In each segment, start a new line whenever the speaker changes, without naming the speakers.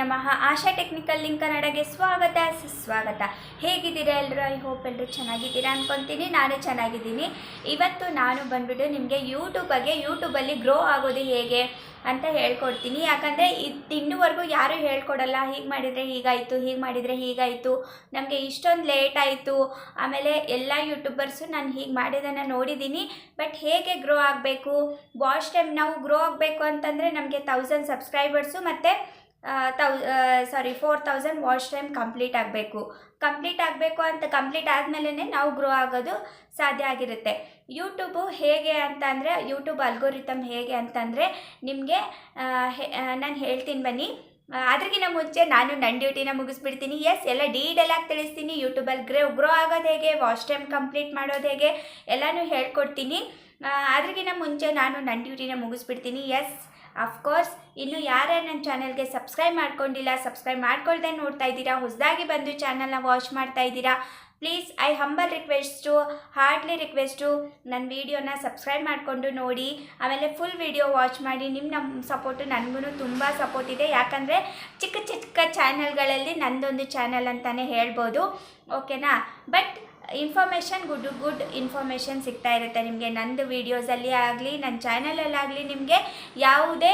ನಮಃ. ಆಶಾ technical link ಕನ್ನಡಗೆ ಸ್ವಾಗತ, ಸುಸ್ವಾಗತ. ಹೇಗಿದ್ದೀರಾ ಎಲ್ಲರೂ? ಐ ಹೋಪ್ ಎಲ್ಲರೂ ಚೆನ್ನಾಗಿದ್ದೀರಾ ಅನ್ಕೊತೀನಿ. ನಾನು ಚೆನ್ನಾಗಿದ್ದೀನಿ. ಇವತ್ತು ನಾನು ಬಂದುಬಿಟ್ಟು ನಿಮಗೆ ಯೂಟ್ಯೂಬ್ ಬಗ್ಗೆ ಯೂಟ್ಯೂಬಲ್ಲಿ ಗ್ರೋ ಆಗೋದು ಹೇಗೆ ಅಂತ ಹೇಳ್ಕೊಡ್ತೀನಿ. ಯಾಕಂದರೆ ಇದು ತಿನ್ನುವರೆಗೂ ಯಾರೂ ಹೇಳ್ಕೊಡಲ್ಲ. ಹೀಗೆ ಮಾಡಿದರೆ ಹೀಗಾಯಿತು, ಹೀಗೆ ಮಾಡಿದರೆ ಹೀಗಾಯಿತು. ನಮಗೆ ಇಷ್ಟೊಂದು ಲೇಟ್ ಆಯಿತು. ಆಮೇಲೆ ಎಲ್ಲ ಯೂಟ್ಯೂಬರ್ಸು ನಾನು ಹೀಗೆ ಮಾಡಿದ್ದನ್ನು ನೋಡಿದ್ದೀನಿ ಬಟ್ ಹೇಗೆ ಗ್ರೋ ಆಗಬೇಕು? ವಾಚ್ ಟೈಮ್ ನಾವು ಗ್ರೋ ಆಗಬೇಕು ಅಂತಂದರೆ ನಮಗೆ ತೌಸಂಡ್ ಸಬ್ಸ್ಕ್ರೈಬರ್ಸು ಮತ್ತು ತೌ ಸಾರಿ four thousand watch time complete ಆಗಬೇಕು. ಕಂಪ್ಲೀಟ್ ಆಗಬೇಕು ಅಂತ ಕಂಪ್ಲೀಟ್ ಆದಮೇಲೆ ನಾವು ಗ್ರೋ ಆಗೋದು ಸಾಧ್ಯ ಆಗಿರುತ್ತೆ. ಯೂಟ್ಯೂಬು ಹೇಗೆ ಅಂತ ಅಂದರೆ ಯೂಟ್ಯೂಬ್ ಅಲ್ಗೋರಿತಮ್ ಹೇಗೆ ಅಂತಂದರೆ ನಿಮಗೆ ನಾನು ಹೇಳ್ತೀನಿ ಬನ್ನಿ. ಅದ್ರಗಿನ ಮುಂಚೆ ನಾನು ನನ್ನ ಡ್ಯೂಟಿನ ಮುಗಿಸ್ಬಿಡ್ತೀನಿ. ಎಸ್ ಎಲ್ಲ ಡೀಟೇಲ್ ಆಗಿ ತಿಳಿಸ್ತೀನಿ. ಯೂಟ್ಯೂಬಲ್ಲಿ ಗ್ರೋ ಗ್ರೋ ಆಗೋದು ಹೇಗೆ ವಾಚ್ ಟೈಮ್ ಕಂಪ್ಲೀಟ್ ಮಾಡೋದು ಹೇಗೆ, ಎಲ್ಲನೂ ಹೇಳ್ಕೊಡ್ತೀನಿ. ಅದ್ರಗಿನ ಮುಂಚೆ ನಾನು ನನ್ನ ಡ್ಯೂಟಿನ ಮುಗಿಸ್ಬಿಡ್ತೀನಿ. ಎಸ್ ಅಫ್ಕೋರ್ಸ್ ಇನ್ನು ಯಾರೇ ನನ್ನ ಚಾನಲ್ಗೆ ಸಬ್ಸ್ಕ್ರೈಬ್ ಮಾಡ್ಕೊಂಡಿಲ್ಲ ಸಬ್ಸ್ಕ್ರೈಬ್ ಮಾಡ್ಕೊಳ್ದೆ ನೋಡ್ತಾ ಇದ್ದೀರಾ, ಹೊಸದಾಗಿ ಬಂದು ಚಾನಲ್ನ ವಾಚ್ ಮಾಡ್ತಾ ಇದ್ದೀರಾ please I humble request hardly request ನನ್ನ ವೀಡಿಯೋನ ಸಬ್ಸ್ಕ್ರೈಬ್ ಮಾಡಿಕೊಂಡು ನೋಡಿ, ಆಮೇಲೆ ಫುಲ್ ವೀಡಿಯೋ ವಾಚ್ ಮಾಡಿ ನಿಮ್ಮ ನಮ್ಮ ಸಪೋರ್ಟು ನನಗೂ ತುಂಬ ಸಪೋರ್ಟ್ ಇದೆ. ಯಾಕಂದರೆ ಚಿಕ್ಕ ಚಿಕ್ಕ ಚಾನಲ್ಗಳಲ್ಲಿ ನಂದೊಂದು ಚಾನಲ್ ಅಂತಲೇ ಹೇಳ್ಬೋದು. ಓಕೆನಾ but information good good information ಸಿಗ್ತಾ ಇರುತ್ತೆ ನಿಮಗೆ. ನಂದು ವೀಡಿಯೋಸಲ್ಲಿ ಆಗಲಿ ನನ್ನ ಚಾನಲಲ್ಲಾಗಲಿ ನಿಮಗೆ ಯಾವುದೇ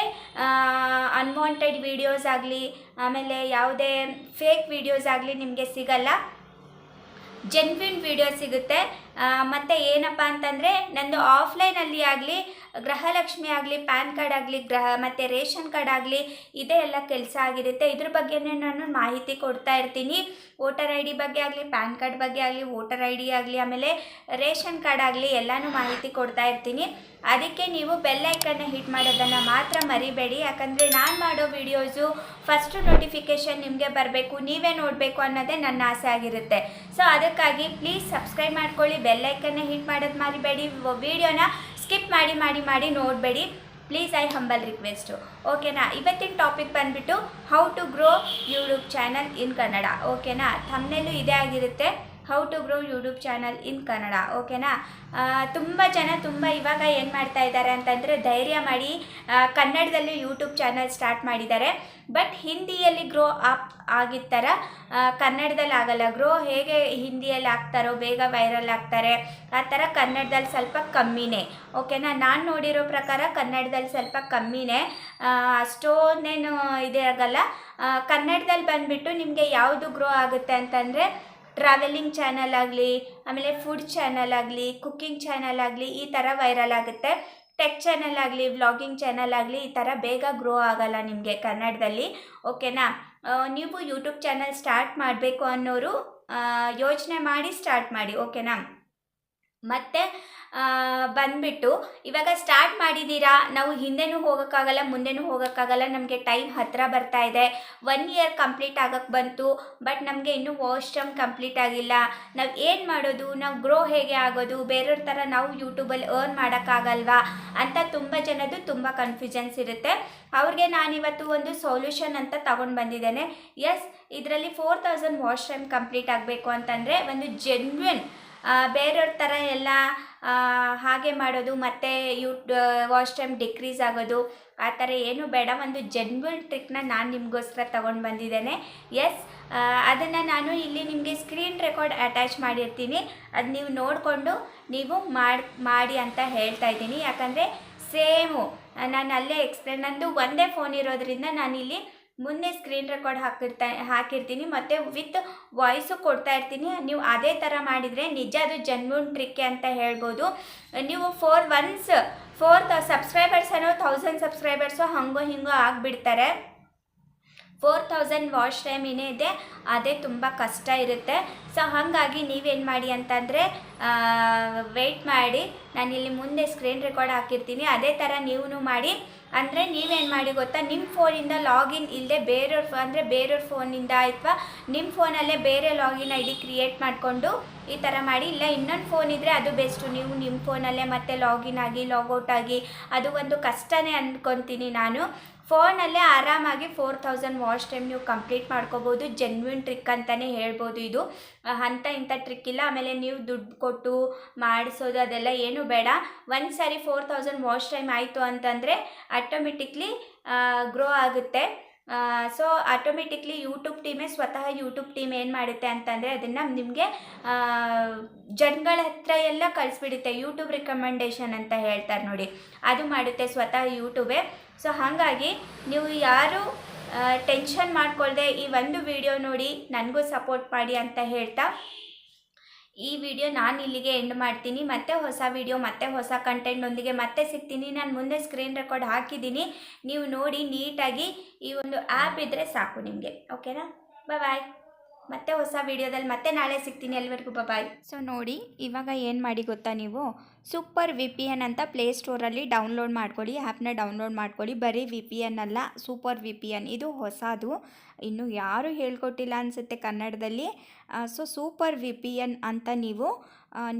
ಅನ್ವಾಂಟೆಡ್ ವೀಡಿಯೋಸ್ ಆಗಲಿ, ಆಮೇಲೆ ಯಾವುದೇ ಫೇಕ್ ವೀಡಿಯೋಸ್ ಆಗಲಿ ನಿಮಗೆ ಸಿಗಲ್ಲ. ಜೆನ್ವಿನ್ ವಿಡಿಯೋ ಸಿಗುತ್ತೆ. ಮತ್ತು ಏನಪ್ಪ ಅಂತಂದರೆ, ನಂದು ಆಫ್ಲೈನಲ್ಲಿ ಆಗಲಿ, ಗೃಹಲಕ್ಷ್ಮಿ ಆಗಲಿ, ಪ್ಯಾನ್ ಕಾರ್ಡ್ ಆಗಲಿ, ಗ್ರಹ, ಮತ್ತು ರೇಷನ್ ಕಾರ್ಡ್ ಆಗಲಿ, ಇದೇ ಎಲ್ಲ ಕೆಲಸ ಆಗಿರುತ್ತೆ. ಇದ್ರ ಬಗ್ಗೆನೇ ನಾನು ಮಾಹಿತಿ ಕೊಡ್ತಾ ಇರ್ತೀನಿ. ವೋಟರ್ ಐ ಡಿ ಬಗ್ಗೆ ಆಗಲಿ, ಪ್ಯಾನ್ ಕಾರ್ಡ್ ಬಗ್ಗೆ ಆಗಲಿ, ವೋಟರ್ ಐ ಡಿ ಆಗಲಿ, ಆಮೇಲೆ ರೇಷನ್ ಕಾರ್ಡ್ ಆಗಲಿ, ಎಲ್ಲನೂ ಮಾಹಿತಿ ಕೊಡ್ತಾ ಇರ್ತೀನಿ. ಅದಕ್ಕೆ ನೀವು ಬೆಲ್ಲೈಕನ್ನ ಹಿಟ್ ಮಾಡೋದನ್ನು ಮಾತ್ರ ಮರಿಬೇಡಿ. ಯಾಕಂದರೆ ನಾನು ಮಾಡೋ ವೀಡಿಯೋಸು ಫಸ್ಟು ನೋಟಿಫಿಕೇಷನ್ ನಿಮಗೆ ಬರಬೇಕು, ನೀವೇ ನೋಡಬೇಕು ಅನ್ನೋದೇ ನನ್ನ ಆಸೆ ಆಗಿರುತ್ತೆ. ಸೊ ಅದಕ್ಕಾಗಿ ಪ್ಲೀಸ್ ಸಬ್ಸ್ಕ್ರೈಬ್ ಮಾಡ್ಕೊಳ್ಳಿ ಬೆಲ್ಲೈಕನ್ನ ಹಿಟ್ ಮಾಡೋದು ಮರಿಬೇಡಿ. ವೀಡಿಯೋನ ಸ್ಕಿಪ್ ಮಾಡಿ ಮಾಡಿ ಮಾಡಿ ನೋಡಬೇಡಿ. ಪ್ಲೀಸ್ ಐ ಹಂಬಲ್ ರಿಕ್ವೆಸ್ಟು ಓಕೆನಾ? ಇವತ್ತಿನ ಟಾಪಿಕ್ ಬಂದುಬಿಟ್ಟು how to grow YouTube channel in Kannada ಓಕೆನಾ? ತಮ್ಮನೆಲ್ಲೂ ಇದೇ ಆಗಿರುತ್ತೆ. How to grow YouTube channel in Kannada ಓಕೆನಾ ತುಂಬ ಜನ ತುಂಬ ಇವಾಗ ಏನು ಮಾಡ್ತಾ ಇದ್ದಾರೆ ಅಂತಂದರೆ ಧೈರ್ಯ ಮಾಡಿ ಕನ್ನಡದಲ್ಲಿ ಯೂಟ್ಯೂಬ್ ಚಾನಲ್ ಸ್ಟಾರ್ಟ್ ಮಾಡಿದ್ದಾರೆ. ಬಟ್ ಹಿಂದಿಯಲ್ಲಿ ಗ್ರೋ ಅಪ್ ಆಗಿದ್ದ ಥರ ಕನ್ನಡದಲ್ಲಿ ಆಗಲ್ಲ ಗ್ರೋ ಹೇಗೆ ಹಿಂದಿಯಲ್ಲಿ ಆಗ್ತಾರೋ, ಬೇಗ ವೈರಲ್ ಆಗ್ತಾರೆ, ಆ ಥರ ಕನ್ನಡದಲ್ಲಿ ಸ್ವಲ್ಪ ಕಮ್ಮಿನೇ ಓಕೆನಾ ನಾನು ನೋಡಿರೋ ಪ್ರಕಾರ ಕನ್ನಡದಲ್ಲಿ ಸ್ವಲ್ಪ ಕಮ್ಮಿನೇ ಅಷ್ಟೊಂದೇನು ಇದೇ ಆಗಲ್ಲ. ಕನ್ನಡದಲ್ಲಿ ಬಂದುಬಿಟ್ಟು ನಿಮಗೆ ಯಾವುದು ಗ್ರೋ ಆಗುತ್ತೆ ಅಂತಂದರೆ ಟ್ರಾವೆಲಿಂಗ್ ಚಾನಲ್ ಆಗಲಿ, ಆಮೇಲೆ ಫುಡ್ ಚಾನಲ್ ಆಗಲಿ ಕುಕ್ಕಿಂಗ್ ಚಾನಲ್ ಆಗಲಿ ಈ ಥರ ವೈರಲ್ ಆಗುತ್ತೆ. ಟೆಕ್ ಚಾನಲ್ ಆಗಲಿ ವ್ಲಾಗಿಂಗ್ ಚಾನಲ್ ಆಗಲಿ ಈ ಥರ ಬೇಗ ಗ್ರೋ ಆಗಲ್ಲ ನಿಮಗೆ ಕನ್ನಡದಲ್ಲಿ ಓಕೆನಾ ನೀವು ಯೂಟ್ಯೂಬ್ ಚಾನಲ್ ಸ್ಟಾರ್ಟ್ ಮಾಡಬೇಕು ಅನ್ನೋರು ಯೋಚನೆ ಮಾಡಿ ಸ್ಟಾರ್ಟ್ ಮಾಡಿ ಓಕೆನಾ ಮತ್ತು ಬಂದ್ಬಿಟ್ಟು ಇವಾಗ ಸ್ಟಾರ್ಟ್ ಮಾಡಿದ್ದೀರಾ? ನಾವು ಹಿಂದೆನೂ ಹೋಗೋಕ್ಕಾಗಲ್ಲ, ಮುಂದೆನೂ ಹೋಗೋಕ್ಕಾಗಲ್ಲ. ನಮಗೆ ಟೈಮ್ ಹತ್ತಿರ ಬರ್ತಾ ಇದೆ. ಒನ್ ಇಯರ್ ಕಂಪ್ಲೀಟ್ ಆಗೋಕ್ಕೆ ಬಂತು ಬಟ್ ನಮಗೆ ಇನ್ನೂ ವಾಶ್ರಮ್ ಕಂಪ್ಲೀಟ್ ಆಗಿಲ್ಲ. ನಾವು ಏನು ಮಾಡೋದು? ನಾವು ಗ್ರೋ ಹೇಗೆ ಆಗೋದು? ಬೇರೆಯವ್ರ ಥರ ನಾವು ಯೂಟ್ಯೂಬಲ್ಲಿ ಅರ್ನ್ ಮಾಡೋಕ್ಕಾಗಲ್ವಾ? ಅಂತ ತುಂಬ ಜನದ್ದು ತುಂಬ ಕನ್ಫ್ಯೂಷನ್ಸ್ ಇರುತ್ತೆ. ಅವ್ರಿಗೆ ನಾನಿವತ್ತು ಒಂದು ಸೊಲ್ಯೂಷನ್ ಅಂತ ತಗೊಂಡು ಬಂದಿದ್ದೇನೆ. ಎಸ್ ಇದರಲ್ಲಿ ಫೋರ್ ತೌಸಂಡ್ ವಾಶ್ರಮ್ ಕಂಪ್ಲೀಟ್ ಆಗಬೇಕು ಅಂತಂದರೆ ಒಂದು ಜೆನ್ವಿನ್ ಬೇರೆಯವ್ರ ಥರ ಎಲ್ಲ ಹಾಗೆ ಮಾಡೋದು, ಮತ್ತು ಯೂ ವಾಚ್ ಟೈಮ್ ಡಿಕ್ರೀಸ್ ಆಗೋದು, ಆ ಥರ ಏನು ಬೇಡ. ಒಂದು ಜನ್ವಲ್ ಟ್ರಿಕ್ನ ನಾನು ನಿಮಗೋಸ್ಕರ ತೊಗೊಂಡು ಬಂದಿದ್ದೇನೆ. ಎಸ್ ಅದನ್ನು ನಾನು ಇಲ್ಲಿ ನಿಮಗೆ ಸ್ಕ್ರೀನ್ ರೆಕಾರ್ಡ್ ಅಟ್ಯಾಚ್ ಮಾಡಿರ್ತೀನಿ. ಅದು ನೀವು ನೋಡಿಕೊಂಡು ನೀವು ಮಾಡಿ ಮಾಡಿ ಅಂತ ಹೇಳ್ತಾ ಇದ್ದೀನಿ. ಯಾಕಂದರೆ ಸೇಮು, ನಾನು ಅಲ್ಲೇ ಎಕ್ಸ್ಪ್ಲೇನ್ ನಂದು ಒಂದೇ ಫೋನ್ ಇರೋದ್ರಿಂದ ನಾನಿಲ್ಲಿ ಮುಂದೆ ಸ್ಕ್ರೀನ್ ರೆಕಾರ್ಡ್ ಹಾಕಿರ್ತಾ ಹಾಕಿರ್ತೀನಿ, ಮತ್ತು ವಿತ್ ವಾಯ್ಸು ಕೊಡ್ತಾ ಇರ್ತೀನಿ. ನೀವು ಅದೇ ಥರ ಮಾಡಿದರೆ ನಿಜ ಅದು ಜನ್ಮೂನ್ ಟ್ರಿಕ್ಕೆ ಅಂತ ಹೇಳ್ಬೋದು. ನೀವು ಫೋರ್ ಒನ್ಸ್ ಫೋರ್ ಸಬ್ಸ್ಕ್ರೈಬರ್ಸ್ ಅನ್ನೋ ತೌಸಂಡ್ ಸಬ್ಸ್ಕ್ರೈಬರ್ಸು ಹಂಗೋ ಹಿಂಗೋ ಆಗಿಬಿಡ್ತಾರೆ. ಫೋರ್ ತೌಸಂಡ್ ವಾಶ್ ಟೈಮ್ ಇದೆ, ಅದೇ ತುಂಬ ಕಷ್ಟ ಇರುತ್ತೆ. ಸೊ ಹಾಗಾಗಿ ನೀವೇನು ಮಾಡಿ ಅಂತಂದರೆ ವೆಯ್ಟ್ ಮಾಡಿ. ನಾನಿಲ್ಲಿ ಮುಂದೆ ಸ್ಕ್ರೀನ್ ರೆಕಾರ್ಡ್ ಹಾಕಿರ್ತೀನಿ. ಅದೇ ಥರ ನೀವು ಮಾಡಿ. ಅಂದರೆ ನೀವೇನು ಮಾಡಿ ಗೊತ್ತಾ? ನಿಮ್ಮ ಫೋನಿಂದ ಲಾಗಿನ್ ಇಲ್ಲದೆ ಬೇರೆಯವ್ರ ಅಂದರೆ ಬೇರೆಯವ್ರ ಫೋನಿಂದ ಅಥವಾ ನಿಮ್ಮ ಫೋನಲ್ಲೇ ಬೇರೆ ಲಾಗಿನ್ ಐ ಡಿ ಕ್ರಿಯೇಟ್ ಮಾಡಿಕೊಂಡು ಈ ಥರ ಮಾಡಿ. ಇಲ್ಲ, ಇನ್ನೊಂದು ಫೋನ್ ಇದ್ದರೆ ಅದು ಬೆಸ್ಟು ನೀವು ನಿಮ್ಮ ಫೋನಲ್ಲೇ ಮತ್ತೆ ಲಾಗಿನ್ ಆಗಿ ಲಾಗೌಟ್ ಆಗಿ, ಅದು ಒಂದು ಕಷ್ಟನೇ ಅಂದ್ಕೊತೀನಿ ನಾನು. ಫೋನಲ್ಲೇ ಆರಾಮಾಗಿ ಫೋರ್ ತೌಸಂಡ್ ವಾಚ್ ಟೈಮ್ ನೀವು ಕಂಪ್ಲೀಟ್ ಮಾಡ್ಕೋಬೋದು. ಜೆನ್ವಿನ್ ಟ್ರಿಕ್ ಅಂತಲೇ ಹೇಳ್ಬೋದು ಇದು. ಅಂತ ಇಂಥ ಟ್ರಿಕ್ ಇಲ್ಲ. ಆಮೇಲೆ ನೀವು ದುಡ್ಡು ಕೊಟ್ಟು ಮಾಡಿಸೋದು ಅದೆಲ್ಲ ಏನು ಬೇಡ. ಒಂದು ಸಾರಿ ಫೋರ್ ತೌಸಂಡ್ ವಾಚ್ ಟೈಮ್ ಆಯಿತು ಅಂತಂದರೆ ಆಟೋಮೆಟಿಕ್ಲಿ ಗ್ರೋ ಆಗುತ್ತೆ. ಸೊ ಆಟೋಮೆಟಿಕ್ಲಿ ಯೂಟ್ಯೂಬ್ ಟೀಮೇ ಸ್ವತಃ ಯೂಟ್ಯೂಬ್ ಟೀಮ್ ಏನು ಮಾಡುತ್ತೆ ಅಂತಂದರೆ ಅದನ್ನು ನಿಮಗೆ ಜನಗಳ ಹತ್ರ ಎಲ್ಲ ಕಳಿಸ್ಬಿಡುತ್ತೆ ಯೂಟ್ಯೂಬ್ ರಿಕಮೆಂಡೇಷನ್ ಅಂತ ಹೇಳ್ತಾರೆ ನೋಡಿ. ಅದು ಮಾಡುತ್ತೆ ಸ್ವತಃ ಯೂಟ್ಯೂಬೇ ಸೊ ಹಾಗಾಗಿ ನೀವು ಯಾರು ಟೆನ್ಷನ್ ಮಾಡ್ಕೊಳ್ದೆ ಈ ಒಂದು ವಿಡಿಯೋ ನೋಡಿ, ನನಗೂ ಸಪೋರ್ಟ್ ಮಾಡಿ ಅಂತ ಹೇಳ್ತಾ ಈ ವಿಡಿಯೋ ನಾನು ಇಲ್ಲಿಗೆ ಎಂಡ್ ಮಾಡ್ತೀನಿ. ಮತ್ತೆ ಹೊಸ ವಿಡಿಯೋ, ಮತ್ತೆ ಹೊಸ ಕಂಟೆಂಟ್ನೊಂದಿಗೆ ಮತ್ತೆ ಸಿಗ್ತೀನಿ. ನಾನು ಮುಂದೆ ಸ್ಕ್ರೀನ್ ರೆಕಾರ್ಡ್ ಹಾಕಿದ್ದೀನಿ. ನೀವು ನೋಡಿ ನೀಟಾಗಿ ಈ ಒಂದು ಆ್ಯಪ್ ಇದ್ದರೆ ಸಾಕು ನಿಮಗೆ. ಓಕೆನಾ ಬಾಯ್ ಮತ್ತೆ ಹೊಸ ವಿಡಿಯೋದಲ್ಲಿ ಮತ್ತೆ ನಾಳೆ ಸಿಗ್ತೀನಿ ಎಲ್ವರೆಗೂ ಬಾಯ್ ಸೊ ನೋಡಿ, ಇವಾಗ ಏನು ಮಾಡಿ ಗೊತ್ತಾ ನೀವು? ಸೂಪರ್ ವಿ ಪಿ ಎನ್ ಅಂತ ಪ್ಲೇಸ್ಟೋರಲ್ಲಿ ಡೌನ್ಲೋಡ್ ಮಾಡ್ಕೊಳ್ಳಿ ಆ್ಯಪ್ನ ಡೌನ್ಲೋಡ್ ಮಾಡ್ಕೊಳ್ಳಿ. ಬರೀ ವಿ ಪಿ ಎನ್ ಅಲ್ಲ ಸೂಪರ್ ವಿ ಪಿ ಎನ್ ಇದು ಹೊಸದು. ಇನ್ನು ಯಾರೂ ಹೇಳ್ಕೊಟ್ಟಿಲ್ಲ ಅನಿಸುತ್ತೆ ಕನ್ನಡದಲ್ಲಿ. So super V P N ಅಂತ ನೀವು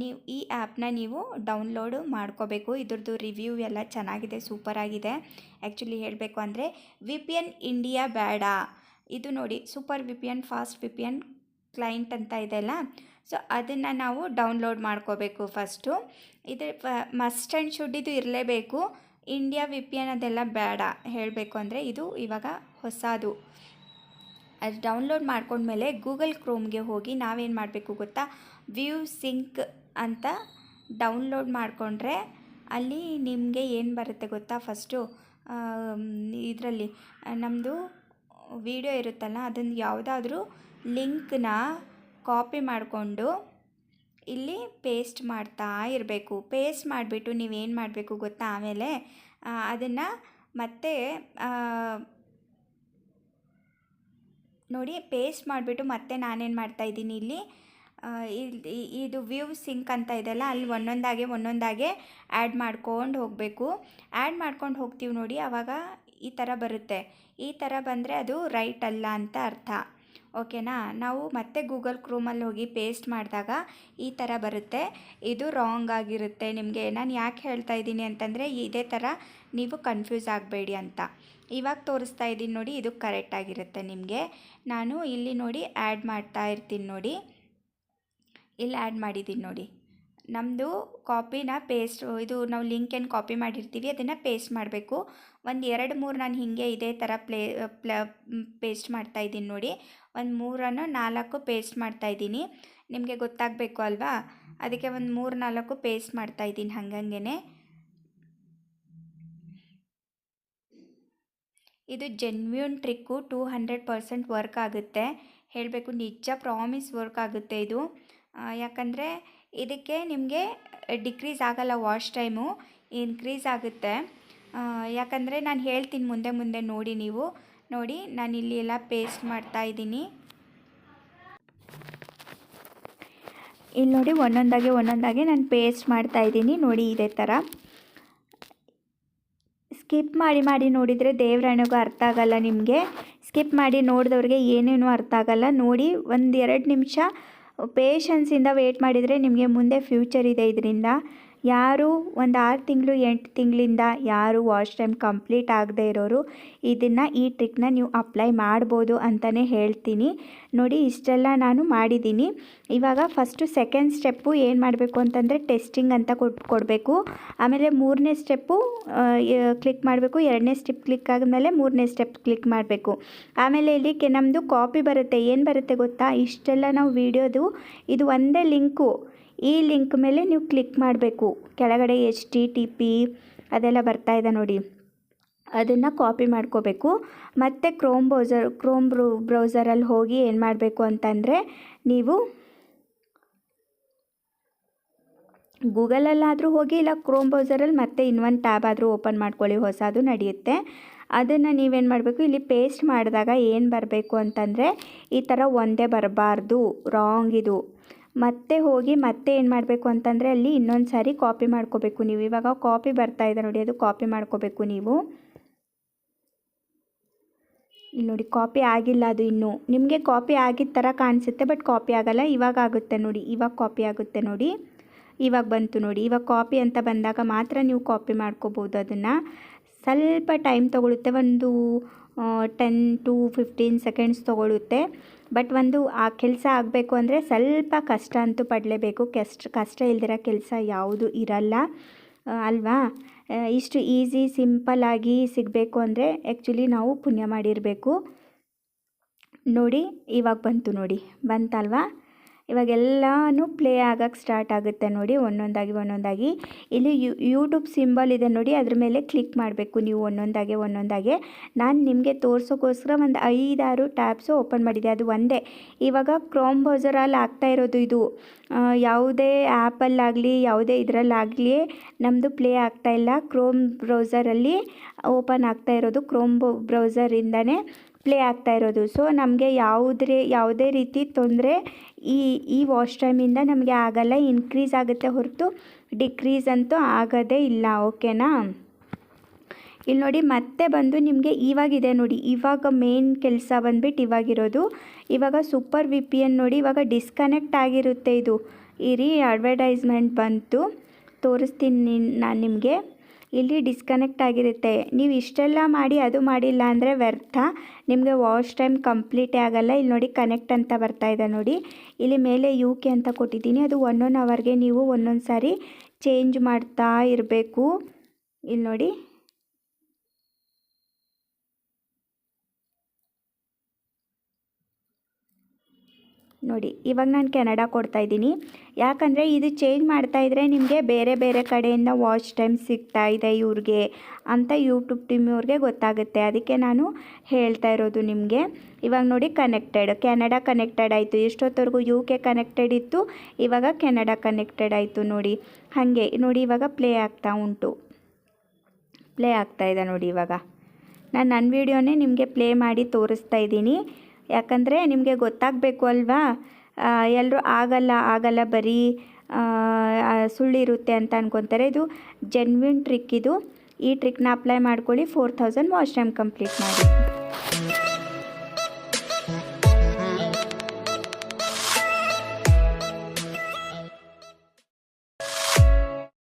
ನೀವು ಈ ಆ್ಯಪ್ನ ನೀವು ಡೌನ್ಲೋಡು ಮಾಡ್ಕೋಬೇಕು. ಇದ್ರದ್ದು ರಿವ್ಯೂ ಎಲ್ಲ ಚೆನ್ನಾಗಿದೆ ಸೂಪರಾಗಿದೆ ಆ್ಯಕ್ಚುಲಿ ಹೇಳಬೇಕು ಅಂದರೆ ವಿ ಪಿ ಎನ್ ಇಂಡಿಯಾ ಬೇಡ. ಇದು ನೋಡಿ super V P N fast V P N client ಅಂತ ಇದೆ ಅಲ್ಲ? ಸೊ ಅದನ್ನು ನಾವು ಡೌನ್ಲೋಡ್ ಮಾಡ್ಕೋಬೇಕು ಫಸ್ಟು ಇದು ಮಸ್ಟ್ ಆ್ಯಂಡ್ ಶುಡ್ ಇದು ಇರಲೇಬೇಕು. ಇಂಡಿಯಾ ವಿ ಪಿ ಎನ್ ಅದೆಲ್ಲ ಬೇಡ. ಹೇಳಬೇಕು ಅಂದರೆ ಇದು ಇವಾಗ ಹೊಸದು. ಅದು ಡೌನ್ಲೋಡ್ ಮಾಡ್ಕೊಂಡ್ಮೇಲೆ ಗೂಗಲ್ ಕ್ರೋಮ್ಗೆ ಹೋಗಿ ನಾವೇನು ಮಾಡಬೇಕು ಗೊತ್ತಾ? ವ್ಯೂ ಸಿಂಕ್ ಅಂತ ಡೌನ್ಲೋಡ್ ಮಾಡಿಕೊಂಡ್ರೆ ಅಲ್ಲಿ ನಿಮಗೆ ಏನು ಬರುತ್ತೆ ಗೊತ್ತಾ ಫಸ್ಟು ಇದರಲ್ಲಿ ನಮ್ಮದು ವಿಡಿಯೋ ಇರುತ್ತಲ್ಲ ಅದನ್ನು ಯಾವುದಾದ್ರೂ ಲಿಂಕ್ನ ಕಾಪಿ ಮಾಡಿಕೊಂಡು ಇಲ್ಲಿ ಪೇಸ್ಟ್ ಮಾಡ್ತಾ ಇರಬೇಕು. ಪೇಸ್ಟ್ ಮಾಡಿಬಿಟ್ಟು ನೀವೇನು ಮಾಡಬೇಕು ಗೊತ್ತಾ? ಆಮೇಲೆ ಅದನ್ನು ಮತ್ತೆ ನೋಡಿ ಪೇಸ್ಟ್ ಮಾಡಿಬಿಟ್ಟು ಮತ್ತೆ ನಾನೇನು ಮಾಡ್ತಾಯಿದ್ದೀನಿ ಇಲ್ಲಿ ಇದು ವ್ಯೂ ಸಿಂಕ್ ಅಂತ ಇದೆಯಲ್ಲ, ಅಲ್ಲಿ ಒಂದೊಂದಾಗೆ ಒಂದೊಂದಾಗೆ ಆ್ಯಡ್ ಮಾಡ್ಕೊಂಡು ಹೋಗಬೇಕು. ಆ್ಯಡ್ ಮಾಡ್ಕೊಂಡು ಹೋಗ್ತೀವಿ ನೋಡಿ ಆವಾಗ ಈ ಥರ ಬರುತ್ತೆ. ಈ ಥರ ಬಂದರೆ ಅದು ರೈಟ್ ಅಲ್ಲ ಅಂತ ಅರ್ಥ. ಓಕೆನಾ? ನಾವು ಮತ್ತೆ ಗೂಗಲ್ ಕ್ರೂಮಲ್ಲಿ ಹೋಗಿ ಪೇಸ್ಟ್ ಮಾಡಿದಾಗ ಈ ಥರ ಬರುತ್ತೆ. ಇದು ರಾಂಗ್ ಆಗಿರುತ್ತೆ ನಿಮಗೆ. ನಾನು ಯಾಕೆ ಹೇಳ್ತಾ ಇದ್ದೀನಿ ಅಂತಂದರೆ ಇದೇ ಥರ ನೀವು ಕನ್ಫ್ಯೂಸ್ ಆಗಬೇಡಿ ಅಂತ. ಇವಾಗ ತೋರಿಸ್ತಾ ಇದ್ದೀನಿ ನೋಡಿ, ಇದು ಕರೆಕ್ಟ್ ಆಗಿರುತ್ತೆ ನಿಮಗೆ. ನಾನು ಇಲ್ಲಿ ನೋಡಿ ಆ್ಯಡ್ ಮಾಡ್ತಾ ಇರ್ತೀನಿ ನೋಡಿ. ಇಲ್ಲಿ ಆ್ಯಡ್ ಮಾಡಿದ್ದೀನಿ ನೋಡಿ. ನಮ್ಮದು ಕಾಪಿನ ಪೇಸ್ಟ್ ಇದು ನಾವು ಲಿಂಕ್ ಏನು ಕಾಪಿ ಮಾಡಿರ್ತೀವಿ, ಅದನ್ನು ಪೇಸ್ಟ್ ಮಾಡಬೇಕು. ಒಂದು ಎರಡು ಮೂರು ನಾನು ಹೀಗೆ ಇದೇ ಥರ ಪ್ಲೇ ಪ್ಲ ಪೇಸ್ಟ್ ಮಾಡ್ತಾಯಿದ್ದೀನಿ ನೋಡಿ. ಒಂದು ಮೂರನ್ನು ನಾಲ್ಕು ಪೇಸ್ಟ್ ಮಾಡ್ತಾಯಿದ್ದೀನಿ ನಿಮಗೆ ಗೊತ್ತಾಗಬೇಕು ಅಲ್ವಾ? ಅದಕ್ಕೆ ಒಂದು ಮೂರು ನಾಲ್ಕು ಪೇಸ್ಟ್ ಮಾಡ್ತಾಯಿದ್ದೀನಿ ಹಂಗಂಗೆ ಇದು genuine trick two hundred percent work ಆಗುತ್ತೆ. ಹೇಳಬೇಕು, ನಿಜ ಪ್ರಾಮಿಸ್ ವರ್ಕ್ ಆಗುತ್ತೆ ಇದು. ಯಾಕಂದರೆ ಇದಕ್ಕೆ ನಿಮಗೆ ಡಿಕ್ರೀಸ್ ಆಗಲ್ಲ ವಾಶ್ ಟೈಮು ಇನ್ಕ್ರೀಸ್ ಆಗುತ್ತೆ. ಯಾಕಂದರೆ ನಾನು ಹೇಳ್ತೀನಿ ಮುಂದೆ ಮುಂದೆ ನೋಡಿ ನೀವು. ನೋಡಿ, ನಾನು ಇಲ್ಲಿ ಎಲ್ಲ ಪೇಸ್ಟ್ ಮಾಡ್ತಾ ಇದ್ದೀನಿ. ಇಲ್ಲಿ ನೋಡಿ ಒಂದೊಂದಾಗೆ ಒಂದೊಂದಾಗೆ ನಾನು ಪೇಸ್ಟ್ ಮಾಡ್ತಾ ಇದ್ದೀನಿ. ನೋಡಿ ಇದೇ ಥರ ಸ್ಕಿಪ್ ಮಾಡಿ ಮಾಡಿ ನೋಡಿದರೆ ದೇವರಾಣಿಗೂ ಅರ್ಥ ಆಗಲ್ಲ ನಿಮಗೆ. ಸ್ಕಿಪ್ ಮಾಡಿ ನೋಡಿದವ್ರಿಗೆ ಏನೇನೂ ಅರ್ಥ ಆಗಲ್ಲ. ನೋಡಿ, ಒಂದು ಎರಡು ನಿಮಿಷ ಪೇಷನ್ಸಿಂದ ವೇಟ್ ಮಾಡಿದರೆ ನಿಮಗೆ ಮುಂದೆ ಫ್ಯೂಚರ್ ಇದೆ ಇದರಿಂದ. ಯಾರು ಒಂದು ಆರು ತಿಂಗಳು, ಎಂಟು ತಿಂಗಳಿಂದ ಯಾರು ವಾಶ್ ಟೈಮ್ ಕಂಪ್ಲೀಟ್ ಆಗದೆ ಇರೋರು, ಇದನ್ನು ಈ ಟ್ರಿಕ್ನ ನೀವು ಅಪ್ಲೈ ಮಾಡ್ಬೋದು ಅಂತಲೇ ಹೇಳ್ತೀನಿ. ನೋಡಿ, ಇಷ್ಟೆಲ್ಲ ನಾನು ಮಾಡಿದ್ದೀನಿ. ಇವಾಗ ಫಸ್ಟು ಸೆಕೆಂಡ್ ಸ್ಟೆಪ್ಪು ಏನು ಮಾಡಬೇಕು ಅಂತಂದರೆ ಟೆಸ್ಟಿಂಗ್ ಅಂತ ಕೊಡಬೇಕು. ಆಮೇಲೆ ಮೂರನೇ ಸ್ಟೆಪ್ಪು ಕ್ಲಿಕ್ ಮಾಡಬೇಕು. ಎರಡನೇ ಸ್ಟೆಪ್ ಕ್ಲಿಕ್ ಆದಮೇಲೆ ಮೂರನೇ ಸ್ಟೆಪ್ ಕ್ಲಿಕ್ ಮಾಡಬೇಕು. ಆಮೇಲೆ ಇಲ್ಲಿ ಕೆ ನಮ್ಮದು ಕಾಪಿ ಬರುತ್ತೆ. ಏನು ಬರುತ್ತೆ ಗೊತ್ತಾ? ಇಷ್ಟೆಲ್ಲ ನಾವು ವೀಡಿಯೋದು ಇದು ಒಂದೇ ಲಿಂಕು ಈ ಲಿಂಕ್ ಮೇಲೆ ನೀವು ಕ್ಲಿಕ್ ಮಾಡಬೇಕು. ಕೆಳಗಡೆ ಎಚ್ ಟಿ ಟಿ ಪಿ ಅದೆಲ್ಲ ಬರ್ತಾ ಇದೆ ನೋಡಿ. ಅದನ್ನು ಕಾಪಿ ಮಾಡ್ಕೋಬೇಕು. ಮತ್ತು ಕ್ರೋಮ್ ಬ್ರೌಸರ್ ಕ್ರೋಮ್ ಬ್ರೌ ಬ್ರೌಸರಲ್ಲಿ ಹೋಗಿ ಏನು ಮಾಡಬೇಕು ಅಂತಂದರೆ ನೀವು ಗೂಗಲಲ್ಲಾದರೂ ಹೋಗಿ ಇಲ್ಲ ಕ್ರೋಮ್ ಬ್ರೌಸರಲ್ಲಿ ಮತ್ತೆ ಇನ್ನೊಂದು ಟ್ಯಾಬ್ ಆದರೂ ಓಪನ್ ಮಾಡ್ಕೊಳ್ಳಿ, ಹೊಸದು ನಡೆಯುತ್ತೆ. ಅದನ್ನು ನೀವೇನು ಮಾಡಬೇಕು? ಇಲ್ಲಿ ಪೇಸ್ಟ್ ಮಾಡಿದಾಗ ಏನು ಬರಬೇಕು ಅಂತಂದರೆ ಈ ಥರ ಒಂದೇ ಬರಬಾರ್ದು ರಾಂಗ್ ಇದು. ಮತ್ತೆ ಹೋಗಿ ಮತ್ತೆ ಏನು ಮಾಡಬೇಕು ಅಂತಂದರೆ ಅಲ್ಲಿ ಇನ್ನೊಂದು ಸಾರಿ ಕಾಪಿ ಮಾಡ್ಕೋಬೇಕು ನೀವು. ಇವಾಗ ಕಾಪಿ ಬರ್ತಾ ಇದೆ ನೋಡಿ, ಅದು ಕಾಪಿ ಮಾಡ್ಕೋಬೇಕು ನೀವು. ಇಲ್ಲಿ ನೋಡಿ ಕಾಪಿ ಆಗಿಲ್ಲ ಅದು ಇನ್ನೂ. ನಿಮಗೆ ಕಾಪಿ ಆಗಿದ್ದ ಥರ ಕಾಣಿಸುತ್ತೆ ಬಟ್ ಕಾಪಿ ಆಗಲ್ಲ. ಇವಾಗ ಆಗುತ್ತೆ ನೋಡಿ, ಇವಾಗ ಕಾಪಿ ಆಗುತ್ತೆ ನೋಡಿ. ಇವಾಗ ಬಂತು ನೋಡಿ, ಇವಾಗ ಕಾಪಿ ಅಂತ ಬಂದಾಗ ಮಾತ್ರ ನೀವು ಕಾಪಿ ಮಾಡ್ಕೋಬೋದು ಅದನ್ನು. ಸ್ವಲ್ಪ ಟೈಮ್ ತೊಗೊಳುತ್ತೆ, ಒಂದು ಟೆನ್ ಟು ಫಿಫ್ಟೀನ್ ಸೆಕೆಂಡ್ಸ್ ತೊಗೊಳುತ್ತೆ. ಬಟ್ ಒಂದು ಆ ಕೆಲಸ ಆಗಬೇಕು ಅಂದರೆ ಸ್ವಲ್ಪ ಕಷ್ಟ ಅಂತೂ ಪಡಲೇಬೇಕು. ಕೆಸ್ಟ್ ಕಷ್ಟ ಇಲ್ದಿರೋ ಕೆಲಸ ಯಾವುದು ಇರಲ್ಲ. ಅಲ್ವಾ? ಇಷ್ಟು ಈಸಿ ಸಿಂಪಲ್ಲಾಗಿ ಸಿಗಬೇಕು ಅಂದರೆ ಆ್ಯಕ್ಚುಲಿ ನಾವು ಪುಣ್ಯ ಮಾಡಿರಬೇಕು. ನೋಡಿ, ಇವಾಗ ಬಂತು ನೋಡಿ. ಬಂತಲ್ವಾ? ಇವಾಗೆಲ್ಲನೂ ಪ್ಲೇ ಆಗೋಕ್ಕೆ ಸ್ಟಾರ್ಟ್ ಆಗುತ್ತೆ ನೋಡಿ, ಒಂದೊಂದಾಗಿ ಒಂದೊಂದಾಗಿ. ಇಲ್ಲಿ ಯೂಟ್ಯೂಬ್ ಸಿಂಬಲ್ ಇದೆ ನೋಡಿ, ಅದ್ರ ಮೇಲೆ ಕ್ಲಿಕ್ ಮಾಡಬೇಕು ನೀವು ಒಂದೊಂದಾಗೆ ಒಂದೊಂದಾಗೆ. ನಾನು ನಿಮಗೆ ತೋರಿಸೋಕ್ಕೋಸ್ಕರ ಒಂದು ಐದಾರು ಟ್ಯಾಬ್ಸು ಓಪನ್ ಮಾಡಿದೆ, ಅದು ಒಂದೇ. ಇವಾಗ ಕ್ರೋಮ್ ಬ್ರೌಸರಲ್ಲಿ ಆಗ್ತಾ ಇರೋದು ಇದು. ಯಾವುದೇ ಆ್ಯಪಲ್ಲಾಗಲಿ ಯಾವುದೇ ಇದರಲ್ಲಾಗಲಿ ನಮ್ಮದು ಪ್ಲೇ ಆಗ್ತಾ ಇಲ್ಲ. ಕ್ರೋಮ್ ಬ್ರೌಸರಲ್ಲಿ ಓಪನ್ ಆಗ್ತಾ ಇರೋದು ಕ್ರೋಮ್ ಬ್ರೌಸರಿಂದನೇ ಪ್ಲೇ ಆಗ್ತಾ ಇರೋದು. ಸೊ ನಮಗೆ ಯಾವುದೇ ಯಾವುದೇ ರೀತಿ ತೊಂದರೆ ಈ ಈ ವಾಶ್ ಟೈಮಿಂದ ನಮಗೆ ಆಗಲ್ಲ. ಇನ್ಕ್ರೀಸ್ ಆಗುತ್ತೆ ಹೊರತು ಡಿಕ್ರೀಸ್ ಅಂತೂ ಆಗೋದೇ ಇಲ್ಲ. ಓಕೆನಾ ಇಲ್ಲಿ ನೋಡಿ ಮತ್ತೆ ಬಂದು ನಿಮಗೆ ಇವಾಗಿದೆ ನೋಡಿ. ಇವಾಗ ಮೇನ್ ಕೆಲಸ ಬಂದ್ಬಿಟ್ಟು ಇವಾಗಿರೋದು ಇವಾಗ ಸೂಪರ್ ವಿ ಪಿ ಎನ್ ನೋಡಿ ಇವಾಗ ಡಿಸ್ಕನೆಕ್ಟ್ ಆಗಿರುತ್ತೆ ಇದು. ಇರಿ ಅಡ್ವರ್ಟೈಸ್ಮೆಂಟ್ ಬಂತು. ತೋರಿಸ್ತೀನಿ ನಾನು ನಿಮಗೆ. ಇಲ್ಲಿ ಡಿಸ್ಕನೆಕ್ಟ್ ಆಗಿರುತ್ತೆ. ನೀವು ಇಷ್ಟೆಲ್ಲ ಮಾಡಿ ಅದು ಮಾಡಿಲ್ಲ ಅಂದರೆ ವ್ಯರ್ಥ. ನಿಮಗೆ ವಾಶ್ ಟೈಮ್ ಕಂಪ್ಲೀಟೇ ಆಗಲ್ಲ. ಇಲ್ಲಿ ನೋಡಿ ಕನೆಕ್ಟ್ ಅಂತ ಬರ್ತಾ ಇದೆ ನೋಡಿ. ಇಲ್ಲಿ ಮೇಲೆ ಯು ಕೆ ಅಂತ ಕೊಟ್ಟಿದ್ದೀನಿ. ಅದು ಒನ್ ಒನ್ ಅವರ್ಗೆ ನೀವು ಒಂದೊಂದು ಸಾರಿ ಚೇಂಜ್ ಮಾಡ್ತಾ ಇರಬೇಕು. ಇಲ್ಲಿ ನೋಡಿ. ನೋಡಿ, ಇವಾಗ ನಾನು ಕೆನಡಾ ಕೊಡ್ತಾ ಇದ್ದೀನಿ. ಯಾಕಂದರೆ ಇದು ಚೇಂಜ್ ಮಾಡ್ತಾ ಇದ್ದರೆ ನಿಮಗೆ ಬೇರೆ ಬೇರೆ ಕಡೆಯಿಂದ ವಾಚ್ ಟೈಮ್ ಸಿಗ್ತಾ ಇದೆ ಇವ್ರಿಗೆ ಅಂತ ಯೂಟ್ಯೂಬ್ ಟೀಮ್ ಇವ್ರಿಗೆ ಗೊತ್ತಾಗುತ್ತೆ. ಅದಕ್ಕೆ ನಾನು ಹೇಳ್ತಾ ಇರೋದು ನಿಮಗೆ. ಇವಾಗ ನೋಡಿ ಕನೆಕ್ಟೆಡ್ ಕೆನಡಾ ಕನೆಕ್ಟೆಡ್ ಆಯಿತು. ಎಷ್ಟೊತ್ತವರೆಗೂ ಯು ಕೆ ಕನೆಕ್ಟೆಡ್ ಇತ್ತು, ಇವಾಗ ಕೆನಡಾ ಕನೆಕ್ಟೆಡ್ ಆಯಿತು ನೋಡಿ. ಹಾಗೆ, ನೋಡಿ ಇವಾಗ ಪ್ಲೇ ಆಗ್ತಾ ಉಂಟು. ಪ್ಲೇ ಆಗ್ತಾ ಇದೆ ನೋಡಿ ಇವಾಗ. ನಾನು ನನ್ನ ವೀಡಿಯೋನೇ ನಿಮಗೆ ಪ್ಲೇ ಮಾಡಿ ತೋರಿಸ್ತಾ ಇದ್ದೀನಿ. ಯಾಕಂದರೆ ನಿಮಗೆ ಗೊತ್ತಾಗಬೇಕು ಅಲ್ವಾ? ಎಲ್ಲರೂ ಆಗಲ್ಲ ಆಗಲ್ಲ ಬರೀ ಸುಳ್ಳಿರುತ್ತೆ ಅಂತ ಅನ್ಕೊತಾರೆ. ಇದು ಜೆನ್ವಿನ್ ಟ್ರಿಕ್ ಇದು. ಈ ಟ್ರಿಕ್ನ ಅಪ್ಲೈ ಮಾಡ್ಕೊಳ್ಳಿ. Four thousand watch time complete ಮಾಡಿ.